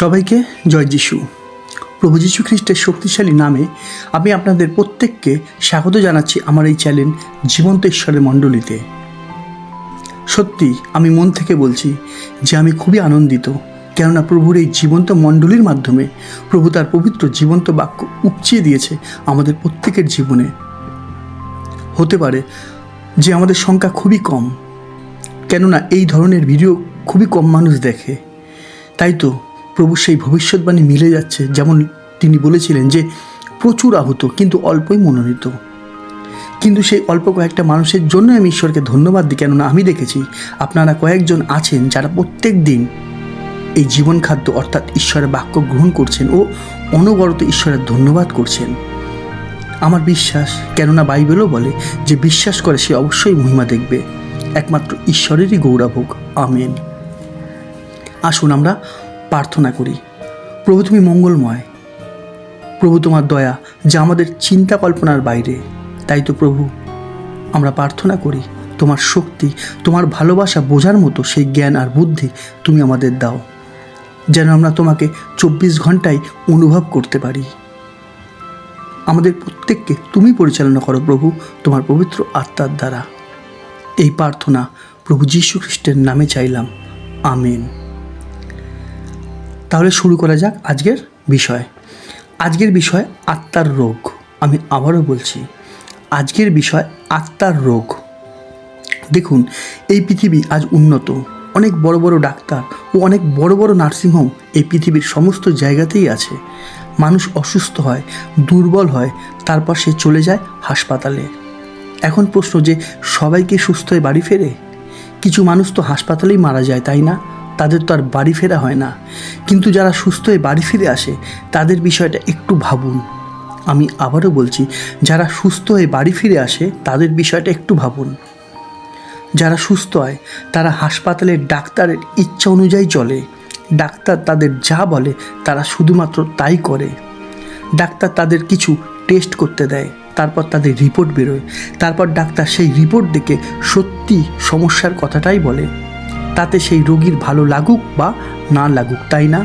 সবাইকে জয় যিশু। প্রভু যীশু খ্রিস্টের শক্তিশালী নামে আমি আপনাদের প্রত্যেককে স্বাগত জানাচ্ছি আমার এই চ্যানেল জীবন্ত ঈশ্বরের মণ্ডলীতে। সত্যি, আমি মন থেকে বলছি যে আমি খুবই আনন্দিত, কেননা প্রভুর এই জীবন্ত মণ্ডলীর মাধ্যমে প্রভু তার পবিত্র জীবন্ত বাক্য উপচিয়ে দিয়েছে আমাদের প্রত্যেকের জীবনে। হতে পারে যে আমাদের সংখ্যা খুবই কম, কেননা এই ধরনের ভিডিও খুবই কম মানুষ দেখে। তাই তো প্রভু সেই ভবিষ্যৎবাণী মিলে যাচ্ছে, যেমন তিনি বলেছিলেন যে প্রচুর আহত, কিন্তু অল্পই মনোনীত। কিন্তু সেই অল্প কয়েকটা মানুষের জন্য আমি ঈশ্বরকে ধন্যবাদ দিই, কেননা আমি দেখেছি আপনারা কয়েকজন আছেন যারা প্রত্যেক দিন এই জীবন খাদ্য অর্থাৎ ঈশ্বরের বাক্য গ্রহণ করছেন ও অনবরত ঈশ্বরের ধন্যবাদ করছেন। আমার বিশ্বাস, কেননা বাইবেলও বলে যে বিশ্বাস করে সে অবশ্যই মহিমা দেখবে। একমাত্র ঈশ্বরেরই গৌরব হোক আমেন। আসুন আমরা প্রার্থনা করি। প্রভু তুমি মঙ্গলময়। প্রভু তোমার দয়া যা আমাদের চিন্তা কল্পনার বাইরে, তাই তো প্রভু, আমরা প্রার্থনা করি, তোমার শক্তি, তোমার ভালোবাসা বোঝার মতো সেই জ্ঞান আর বুদ্ধি তুমি আমাদের দাও, যেন আমরা তোমাকে চব্বিশ ঘন্টায় অনুভব করতে পারি। আমাদের প্রত্যেককে তুমি পরিচালনা করো প্রভু, তোমার পবিত্র আত্মার দ্বারা। এই প্রার্থনা প্রভু যীশু খ্রিস্টের নামে চাইলাম। আমেন। তাহলে শুরু করা যাক আজকের বিষয়। আজকের বিষয় আত্মার রোগ। আমি আবারও বলছি, আজকের বিষয় আত্মার রোগ। দেখুন, এই পৃথিবী আজ উন্নত। অনেক বড় বড় ডাক্তার ও অনেক বড় বড় নার্সিংহোম এই পৃথিবীর সমস্ত জায়গাতেই আছে। মানুষ অসুস্থ হয়, দুর্বল হয়, তারপর সে চলে যায় হাসপাতালে। এখন প্রশ্ন যে সবাইকে সুস্থ হয়ে বাড়ি ফেরে? কিছু মানুষ তো হাসপাতালেই মারা যায়, তাই না? তাদের তো আর বাড়ি ফেরা হয় না। কিন্তু যারা সুস্থ হয়ে বাড়ি ফিরে আসে, তাদের বিষয়টা একটু ভাবুন। আমি আবারও বলছি, যারা সুস্থ হয়ে বাড়ি ফিরে আসে, তাদের বিষয়টা একটু ভাবুন। যারা সুস্থ হয়, তারা হাসপাতালের ডাক্তারের ইচ্ছা অনুযায়ী চলে। ডাক্তার তাদের যা বলে, তারা শুধুমাত্র তাই করে। ডাক্তার তাদের কিছু টেস্ট করতে দেয়, তারপর তাদের রিপোর্ট বেরোয়। তারপর ডাক্তার সেই রিপোর্ট দেখে সত্যি সমস্যার কথাটাই বলে। তাতে সেই রোগীর ভালো লাগুক বা না লাগুক, তাই না?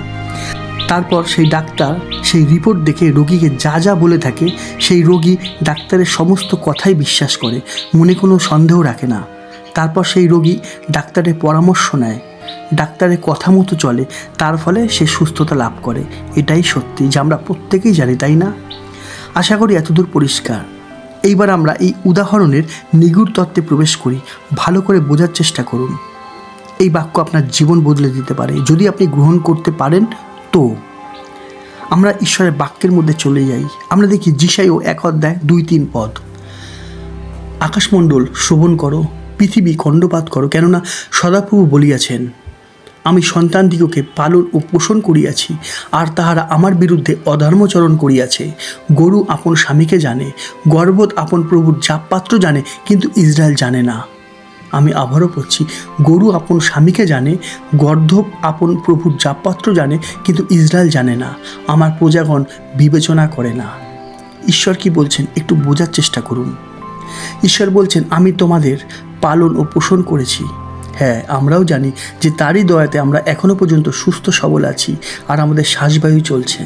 তারপর সেই ডাক্তার সেই রিপোর্ট দেখে রোগীকে যা যা বলে থাকে, সেই রোগী ডাক্তারের সমস্ত কথাই বিশ্বাস করে, মনে কোনো সন্দেহ রাখে না। তারপর সেই রোগী ডাক্তারের পরামর্শ নেয়। ডাক্তারের কথা মতো চলে, তার ফলে সে সুস্থতা লাভ করে, এটাই সত্যি, যা আমরা প্রত্যেকেই জানি, তাই না? আশা করি এতদূর পরিষ্কার। এইবার আমরা এই উদাহরণের নিগুড় তত্ত্বে প্রবেশ করি, ভালো করে বোঝার চেষ্টা করুন। এই বাক্য আপনার জীবন বদলে দিতে পারে। যদি আপনি গ্রহণ করতে পারেন, তো। আমরা ঈশ্বরের বাক্যের মধ্যে চলে যাই। আমরা দেখি জিসাই ও এক অধ্যায় দুই তিন পদ। আকাশমণ্ডল, শোভন করো, পৃথিবী খণ্ডপাত করো, কেননা সদাপ্রভু বলিয়াছেন, আমি সন্তানদিগকে পালন ও পোষণ করিয়াছি, আর তাহারা আমার বিরুদ্ধে অধর্মচরণ করিয়াছে। গরু আপন স্বামীকে জানে গর্বত আপন প্রভুর জাপপাত্র জানে, কিন্তু ইসরায়েল জানে না। আমি আবারও পড়ছি। গরু আপন স্বামীকে জানে, গর্ধব আপন প্রভুর জাপপাত্র জানে, কিন্তু ইসরায়েল জানে না। আমার প্রজাগণ বিবেচনা করে না। ঈশ্বর কি বলছেন? একটু বোঝার চেষ্টা করুন। ঈশ্বর বলছেন, আমি তোমাদের পালন ও পোষণ করেছি। হ্যাঁ আমরাও জানি যে তারই দয়াতে আমরা এখনও পর্যন্ত সুস্থ সবল আছি আর আমাদের শ্বাসবায়ু চলছে।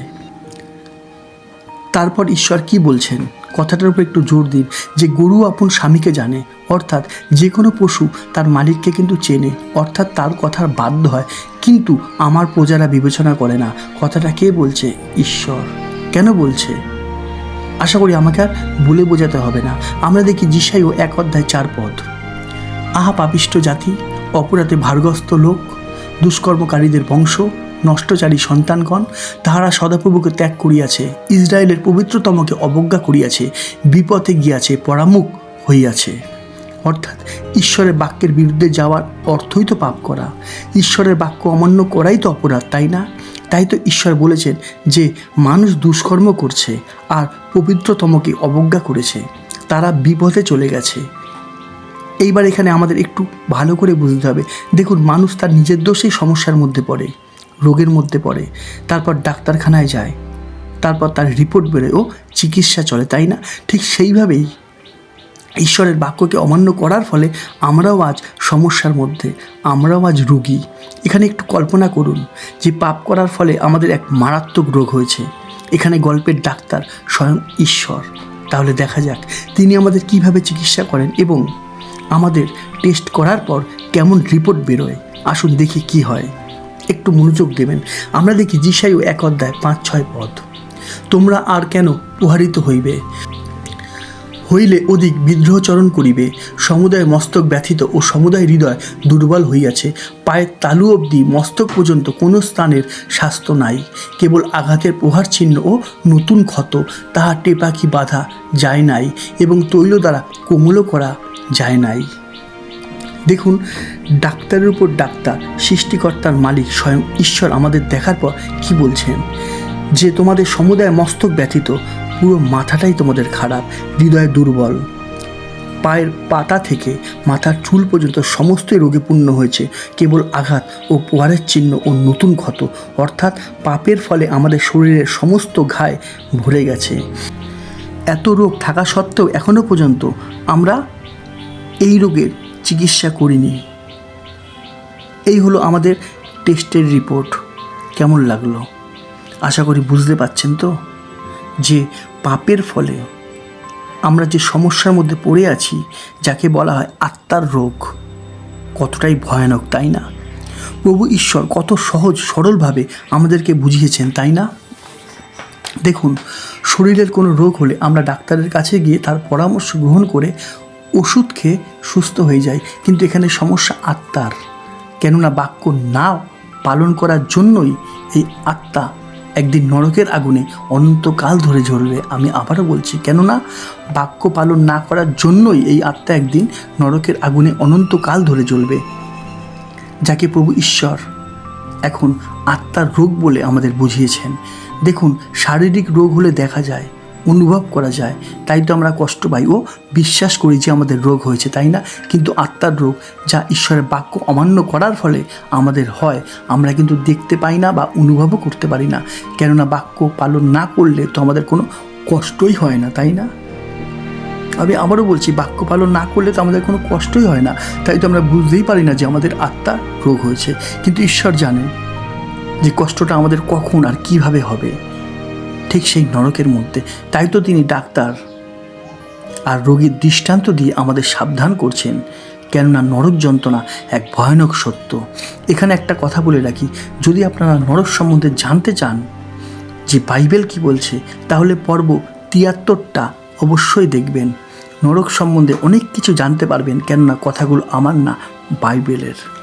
তারপর ঈশ্বর কি বলছেন? কথাটার উপর একটু জোর দিন যে গরু আপন স্বামীকে জানে। অর্থাৎ যে কোনো পশু তার মালিককে কিন্তু চেনে। অর্থাৎ তার কথার বাধ্য হয়। কিন্তু আমার প্রজারা বিবেচনা করে না। কথাটা কে বলছে? ঈশ্বর। কেন বলছে? আশা করি আমাকে আর বলে বোঝাতে হবে না। আমরা দেখি জিসাই ও এক অধ্যায় চার পদ। আহা পাপিষ্ট জাতি, অপরাধে ভারগ্রস্ত লোক, দুষ্কর্মকারীদের বংশ নষ্টচারী সন্তানগণ, তাহারা সদাপ্রভুকে ত্যাগ করিয়াছে, ইসরায়েলের পবিত্রতমকে অবজ্ঞা করিয়াছে, বিপথে গিয়াছে, পরামুখ হইয়াছে। অর্থাৎ ঈশ্বরের বাক্যের বিরুদ্ধে যাওয়ার অর্থই তো পাপ করা। ঈশ্বরের বাক্য অমান্য করাই তো অপরাধ, তাই না? তাই তো ঈশ্বর বলেছেন যে, মানুষ দুষ্কর্ম করছে আর পবিত্রতমকে অবজ্ঞা করেছে, তারা বিপথে চলে গেছে। এইবার এখানে আমাদের একটু ভালো করে বুঝতে হবে। দেখুন, মানুষ তার নিজের দোষেই সমস্যার মধ্যে পড়ে। রোগের মধ্যে পড়ে। তারপর ডাক্তারখানায় যায়। তারপর তার রিপোর্ট বেরোয়। ও চিকিৎসা চলে, তাই না? ঠিক সেইভাবেই ঈশ্বরের বাক্যকে অমান্য করার ফলে আমরাও আজ সমস্যার মধ্যে, আমরাও আজ রুগী। এখানে একটু কল্পনা করুন যে পাপ করার ফলে আমাদের এক মারাত্মক রোগ হয়েছে। এখানে গল্পের ডাক্তার স্বয়ং ঈশ্বর। তাহলে দেখা যাক তিনি আমাদের কীভাবে চিকিৎসা করেন এবং আমাদের টেস্ট করার পর কেমন রিপোর্ট বেরোয়। আসুন দেখি কি হয়। একটু মনোযোগ দেবেন। আমরা দেখি জিসাইও এক অধ্যায় পাঁচ, ছয় পদ। তোমরা আর কেন প্রহারিত হইবে? হইলে অধিক বিদ্রোহচরণ করিবে, সমুদায় মস্তক ব্যথিত ও সমুদায় হৃদয় দুর্বল হইয়াছে। পায়ের তালু অবধি মস্তক পর্যন্ত কোনো স্থানের স্বাস্থ্য নাই। কেবল আঘাতের প্রহার চিহ্ন ও নতুন ক্ষত, তাহা টেপাকি বাঁধা যায় নাই এবং তৈল দ্বারা কোমলও করা যায় নাই। দেখুন, ডাক্তারের উপর ডাক্তার, সৃষ্টিকর্তার মালিক স্বয়ং ঈশ্বর আমাদের দেখার পর কি বলছেন? যে তোমাদের সমুদায় মস্তক ব্যথিত পুরো মাথাটাই তোমাদের খারাপ, হৃদয় দুর্বল। পায়ের পাতা থেকে মাথার চুল পর্যন্ত সমস্তই রোগে পূর্ণ হয়েছে, কেবল আঘাত ও পোয়ারের চিহ্ন ও নতুন ক্ষত। অর্থাৎ পাপের ফলে আমাদের শরীরের সমস্ত ঘায় ভরে গেছে। এত রোগ থাকা সত্ত্বেও এখনও পর্যন্ত আমরা এই রোগের চিকিৎসা করিনি। এই হলো আমাদের টেস্টের রিপোর্ট। কেমন লাগল? আশা করি বুঝতে পাচ্ছেন তো? যে পাপের ফলে আমরা যে সমস্যার মধ্যে পড়ে আছি, যাকে বলা হয় আত্মার রোগ, কতটাই ভয়ানক, তাই না? প্রভু ঈশ্বর কত সহজ, সরলভাবে আমাদেরকে বুঝিয়েছেন, তাই না? দেখুন, শরীরের কোনো রোগ হলে আমরা ডাক্তারের কাছে গিয়ে তার পরামর্শ গ্রহণ করে ওষুধ খেয়ে সুস্থ হয়ে যায়। কিন্তু এখানে সমস্যা আত্মার। কেননা বাক্য না পালন করার জন্যই এই আত্মা একদিন নরকের আগুনে অনন্তকাল ধরে জ্বলবে আমি আবারও বলছি। কেননা বাক্য পালন না করার জন্যই এই আত্মা একদিন নরকের আগুনে অনন্তকাল ধরে জ্বলবে। যাকে প্রভু ঈশ্বর এখন আত্মার রোগ বলে আমাদের বুঝিয়েছেন। দেখুন, শারীরিক রোগ হলে দেখা যায় অনুভব করা যায়। তাই তো আমরা কষ্ট পাই। ও বিশ্বাস করি যে আমাদের রোগ হয়েছে, তাই না? কিন্তু আত্মার রোগ যা ঈশ্বরের বাক্য অমান্য করার ফলে আমাদের হয়, আমরা কিন্তু দেখতে পাই না বা অনুভবও করতে পারি না। কেননা বাক্য পালন না করলে তো আমাদের কোনো কষ্টই হয় না, তাই না? আমি আবারও বলছি, বাক্য পালন না করলে তো আমাদের কোনো কষ্টই হয় না। তাই তো আমরা বুঝতেই পারি না যে আমাদের আত্মার রোগ হয়েছে। কিন্তু ঈশ্বর জানেন যে কষ্টটা আমাদের কখন আর কীভাবে হবে। ঠিক সেই নরকের মধ্যে। তাই তো তিনি ডাক্তার। আর রোগীর দৃষ্টান্ত দিয়ে আমাদের সাবধান করছেন, কেননা নরক যন্ত্রণা এক ভয়ানক সত্য। এখানে একটা কথা বলে রাখি, যদি আপনারা নরক সম্বন্ধে জানতে চান যে বাইবেল কি বলছে, তাহলে পর্ব তিয়াত্তরটা অবশ্যই দেখবেন। নরক সম্বন্ধে অনেক কিছু জানতে পারবেন, কেননা কথাগুলো আমার না বাইবেলের।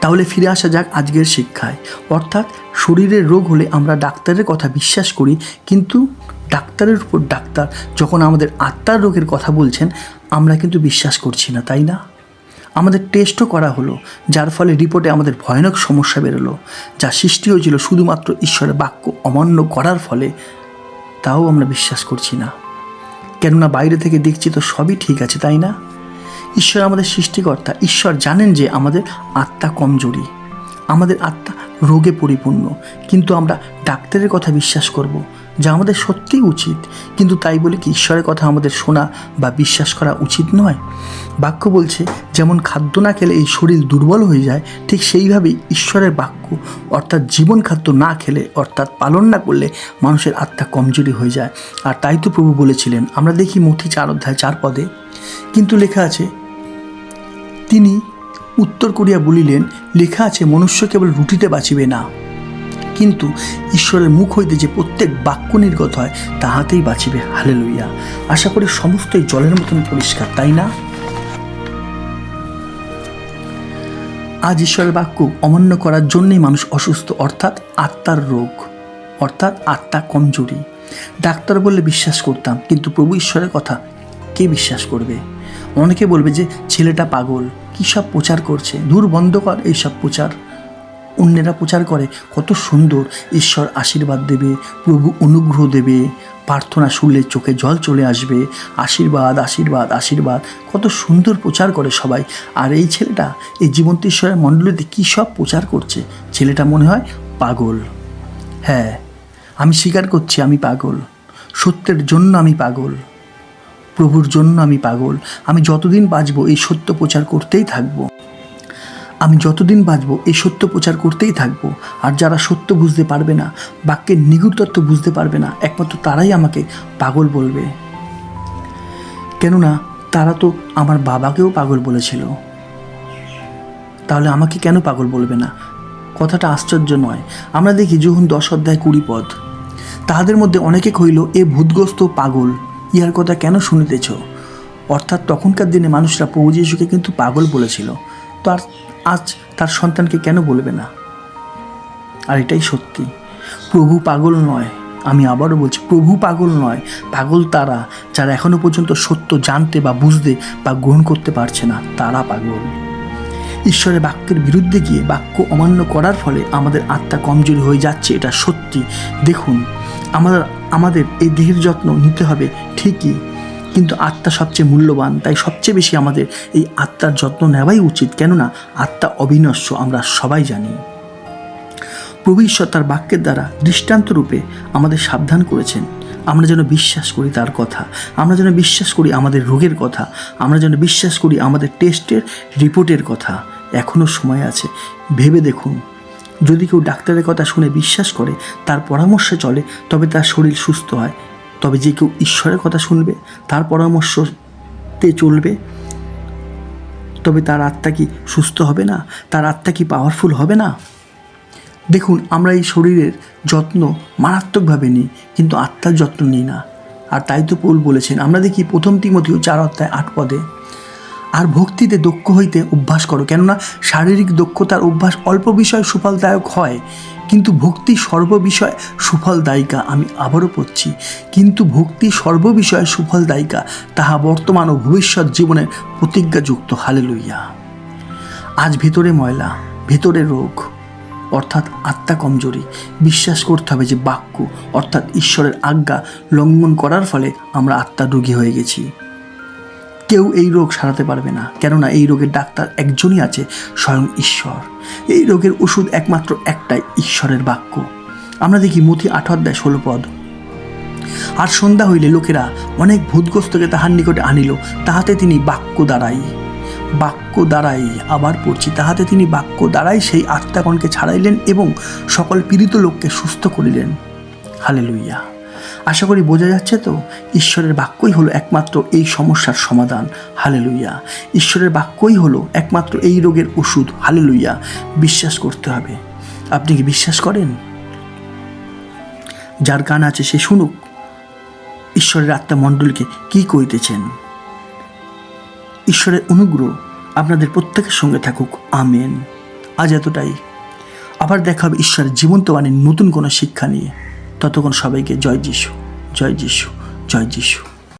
তাহলে ফিরে আসা যাক আজকের শিক্ষায়। অর্থাৎ শরীরের রোগ হলে আমরা ডাক্তারের কথা বিশ্বাস করি, কিন্তু ডাক্তারের উপর ডাক্তার যখন আমাদের আত্মার রোগের কথা বলছেন, আমরা কিন্তু বিশ্বাস করছি না, তাই না? আমাদের টেস্টও করা হলো, যার ফলে রিপোর্টে আমাদের ভয়ানক সমস্যা বেরোলো, যা সৃষ্টি হয়েছিল শুধুমাত্র ঈশ্বরের বাক্য অমান্য করার ফলে। তাও আমরা বিশ্বাস করছি না। কেননা বাইরে থেকে দেখছি তো সবই ঠিক আছে, তাই না? ঈশ্বর আমাদের সৃষ্টিকর্তা। ঈশ্বর জানেন যে আমাদের আত্মা কমজোরি। আমাদের আত্মা রোগে পরিপূর্ণ। কিন্তু আমরা ডাক্তারের কথা বিশ্বাস করব, যা আমাদের সত্যিই উচিত। কিন্তু তাই বলে কি ঈশ্বরের কথা আমাদের শোনা বা বিশ্বাস করা উচিত নয়? বাক্য বলছে, যেমন খাদ্য না খেলে এই শরীর দুর্বল হয়ে যায়, ঠিক সেইভাবেই ঈশ্বরের বাক্য, অর্থাৎ জীবন খাদ্য না খেলে, অর্থাৎ পালন না করলে মানুষের আত্মা কমজোরি হয়ে যায়। আর তাই তো প্রভু বলেছিলেন, আমরা দেখি মথি চার অধ্যায় চার পদে। কিন্তু লেখা আছে তিনি উত্তর করিয়া বলিলেন, লেখা আছে, মনুষ্য কেবল রুটিতে বাঁচিবে না। কিন্তু ঈশ্বরের মুখ হইতে যে প্রত্যেক বাক্য নির্গত হয়, তাহাতেই বাঁচিবে। হালে লইয়া আশা করি সমস্তই জলের মতন পরিষ্কার, তাই না? আজ ঈশ্বরের বাক্য অমান্য করার জন্যই মানুষ অসুস্থ, অর্থাৎ আত্মার রোগ, অর্থাৎ আত্মা কমজোরি। ডাক্তার বললে, বিশ্বাস করতাম। কিন্তু প্রভু ঈশ্বরের কথা কে বিশ্বাস করবে? অনেকে বলবে যে, ছেলেটা পাগল, কী সব প্রচার করছে? দূর বন্ধ কর এইসব প্রচার। অন্যেরা প্রচার করে, কত সুন্দর, ঈশ্বর আশীর্বাদ দেবে, প্রভু অনুগ্রহ দেবে, প্রার্থনা শুনলে চোখে জল চলে আসবে, আশীর্বাদ আশীর্বাদ আশীর্বাদ। কত সুন্দর প্রচার করে সবাই। আর এই ছেলেটা, এই জীবন্ত ঈশ্বরের মণ্ডলীতে কী সব প্রচার করছে? ছেলেটা মনে হয় পাগল। হ্যাঁ আমি স্বীকার করছি আমি পাগল। সত্যের জন্য আমি পাগল। প্রভুর জন্য আমি পাগল। আমি যতদিন বাঁচবো, এই সত্য প্রচার করতেই থাকব। আমি যতদিন বাঁচবো, এই সত্য প্রচার করতেই থাকব। আর যারা সত্য বুঝতে পারবে না, বাক্যের নিগুড় তত্ত্ব বুঝতে পারবে না, একমাত্র তারাই আমাকে পাগল বলবে। কেননা, তারা তো আমার বাবাকেও পাগল বলেছিল। তাহলে আমাকে কেন পাগল বলবে না? কথাটা আশ্চর্য নয়। আমরা দেখি যখন দশ অধ্যায় কুড়ি পদ, তাহাদের মধ্যে অনেকে কইল এ ভূতগ্রস্ত পাগল। ইহার কথা কেন শুনিতেছ? অর্থাৎ তখনকার দিনে মানুষরা প্রভু যিশুকে কিন্তু পাগল বলেছিল। তো আর আজ তার সন্তানকে কেন বলবে না? আর এটাই সত্যি। প্রভু পাগল নয়, আমি আবারও বলছি, প্রভু পাগল নয়, পাগল তারা যারা এখনও পর্যন্ত সত্য জানতে বা বুঝতে বা গ্রহণ করতে পারছে না, তারা পাগল। ঈশ্বরের বাক্যের বিরুদ্ধে গিয়ে বাক্য অমান্য করার ফলে আমাদের আত্মা কমজোরি হয়ে যাচ্ছে, এটা সত্যি। দেখুন, আমাদের আমাদের এই দেহের যত্ন নিতে হবে, ঠিকই। কিন্তু আত্মা সবচেয়ে মূল্যবান, তাই সবচেয়ে বেশি আমাদের এই আত্মার যত্ন নেওয়াই উচিত। কেননা, আত্মা অবিনশ্বর আমরা সবাই জানি। প্রভু ঈশ্বর তার বাক্যের দ্বারা দৃষ্টান্ত রূপে আমাদের সাবধান করেছেন। আমরা যেন বিশ্বাস করি তার কথা, আমরা যেন বিশ্বাস করি আমাদের রোগের কথা, আমরা যেন বিশ্বাস করি আমাদের টেস্টের রিপোর্টের কথা। এখনও সময় আছে, ভেবে দেখুন যদি কেউ ডাক্তারের কথা শুনে বিশ্বাস করে, তার পরামর্শে চলে, তবে তার শরীর সুস্থ হয়। তবে যে কেউ ঈশ্বরের কথা শুনবে, তার পরামর্শতে চলবে। তবে তার আত্মা কি সুস্থ হবে না? তার আত্মা কি পাওয়ারফুল হবে না? দেখুন, আমরা এই শরীরের যত্ন মারাত্মকভাবে নিই, কিন্তু আত্মার যত্ন নিই না। আর তাই তো পৌল বলেছেন, আমরা দেখি প্রথম তিমতীয় চার অধ্যায় আট পদে আর ভক্তিতে দক্ষ হইতে অভ্যাস করো। কেননা শারীরিক দক্ষতার অভ্যাস অল্প বিষয় সুফলদায়ক হয়, কিন্তু ভক্তি সর্ববিষয় সুফলদায়িকা আমি আবারও পড়ছি। কিন্তু ভক্তি সর্ববিষয়ে সুফলদায়িকা, তাহা বর্তমান ও ভবিষ্যৎ জীবনের প্রতিজ্ঞাযুক্ত। হালে লইয়া আজ ভেতরে ময়লা, ভেতরে রোগ, অর্থাৎ আত্মা কমজোরি। বিশ্বাস করতে হবে যে বাক্য, অর্থাৎ ঈশ্বরের আজ্ঞা লঙ্ঘন করার ফলে আমরা আত্মা রোগী হয়ে গেছি। কেউ এই রোগ সারাতে পারবে না। কেননা এই রোগের ডাক্তার একজনই আছে, স্বয়ং ঈশ্বর। এই রোগের ওষুধ একমাত্র একটাই ঈশ্বরের বাক্য। আমরা দেখি মতি আঠ অধ্যায় ষোলো পদ। আর সন্ধ্যা হইলে লোকেরা অনেক ভূতগ্রস্তকে তাহার নিকটে আনিল, তাহাতে তিনি বাক্য দ্বারাই। বাক্য দ্বারাই আবার পড়ছি, তাহাতে তিনি বাক্য দ্বারাই সেই আত্মাগণকে ছাড়াইলেন এবং সকল পীড়িত লোককে সুস্থ করিলেন। হালে লুইয়া আশা করি বোঝা যাচ্ছে তো, ঈশ্বরের বাক্যই হলো একমাত্র এই সমস্যার সমাধান হালে লুইয়া ঈশ্বরের বাক্যই হলো একমাত্র এই রোগের ওষুধ হালে লুইয়া বিশ্বাস করতে হবে। আপনি কি বিশ্বাস করেন? যার গান আছে সে শুনুক। ঈশ্বরের আত্মা মণ্ডলকে কি কইতেছেন? ঈশ্বরের অনুগ্রহ আপনাদের প্রত্যেকের সঙ্গে থাকুক। আমেন। আজ এতটাই। আবার দেখা হবে ঈশ্বরের জীবন্ত বাণীর নতুন কোনো শিক্ষা নিয়ে। ততক্ষণ সবাইকে জয় যিশু জয় যিশু জয় যিশু।